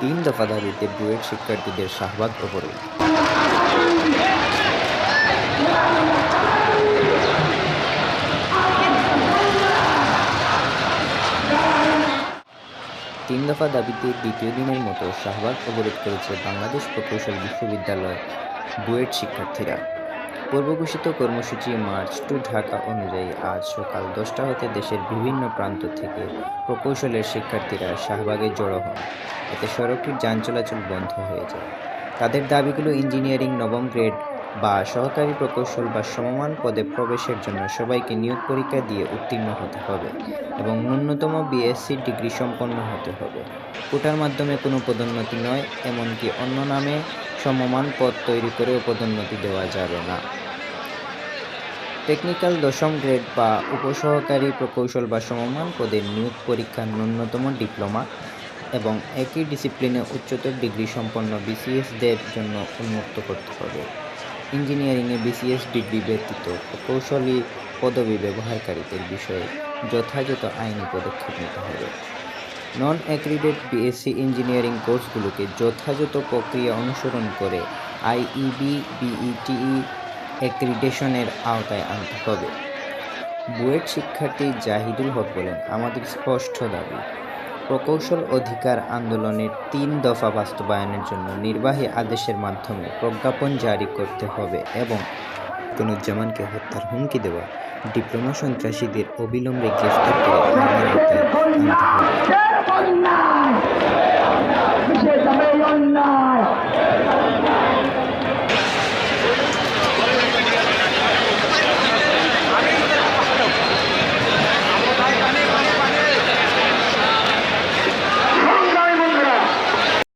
তিন দফা দাবিতে বুয়েট শিক্ষার্থীদের শাহবাগ অবরোধ তিন দফা দাবিতে দ্বিতীয় দিনের মতো শাহবাগ অবরোধ করেছে বাংলাদেশ প্রকৌশল বিশ্ববিদ্যালয় বুয়েট শিক্ষার্থীরা। পূর্ব ঘোষিত কর্মসূচি মার্চ টু ঢাকা অনুযায়ী আজ সকাল দশটা হতে দেশের বিভিন্ন প্রান্ত থেকে প্রকৌশলের শিক্ষার্থীরা শাহবাগে জড়ো হন। এতে সড়কটির যান চলাচল বন্ধ হয়ে যায়। তাদের দাবিগুলো ইঞ্জিনিয়ারিং নবম গ্রেড বা সহকারী প্রকৌশল বা সমমান পদে প্রবেশের জন্য সবাইকে নিয়োগ পরীক্ষা দিয়ে উত্তীর্ণ হতে হবে এবং ন্যূনতম বিএসসি ডিগ্রি সম্পন্ন হতে হবে। কোটার মাধ্যমে কোনো পদোন্নতি নয়, এমনকি অন্য নামে সমমান পদ তৈরি করেও পদোন্নতি দেওয়া যাবে না। টেকনিক্যাল দশম গ্রেড বা উপসহকারী প্রকৌশল বা সমমান পদের নিয়োগ পরীক্ষার ন্যূনতম ডিপ্লোমা এবং একই ডিসিপ্লিনে উচ্চতর ডিগ্রি সম্পন্ন বিসিএসদের জন্য উন্মুক্ত করতে হবে। ইঞ্জিনিয়ারিংয়ে বিসিএস ডিগ্রি ব্যতীত প্রকৌশলী পদবি ব্যবহারকারীদের বিষয়ে যথাযথ আইনি পদক্ষেপ নিতে হবে। নন অ্যাক্রিডেড বিএসসি ইঞ্জিনিয়ারিং কোর্সগুলোকে যথাযথ প্রক্রিয়া অনুসরণ করে আইইবি বিইটিই অ্যাক্রিডেশনের আওতায় আনতে হবে। বুয়েট শিক্ষার্থী জাহিদুল হক বলেন, আমাদের স্পষ্ট দাবি, প্রকৌশল অধিকার আন্দোলনের তিন দফা বাস্তবায়নের জন্য নির্বাহী আদেশের মাধ্যমে প্রজ্ঞাপন জারি করতে হবে এবং কোনুজ্জামানকে হত্যার হুমকি দেওয়া, ডিপ্লোমা সন্ত্রাসীদের অবিলম্বে গ্রেফতার করে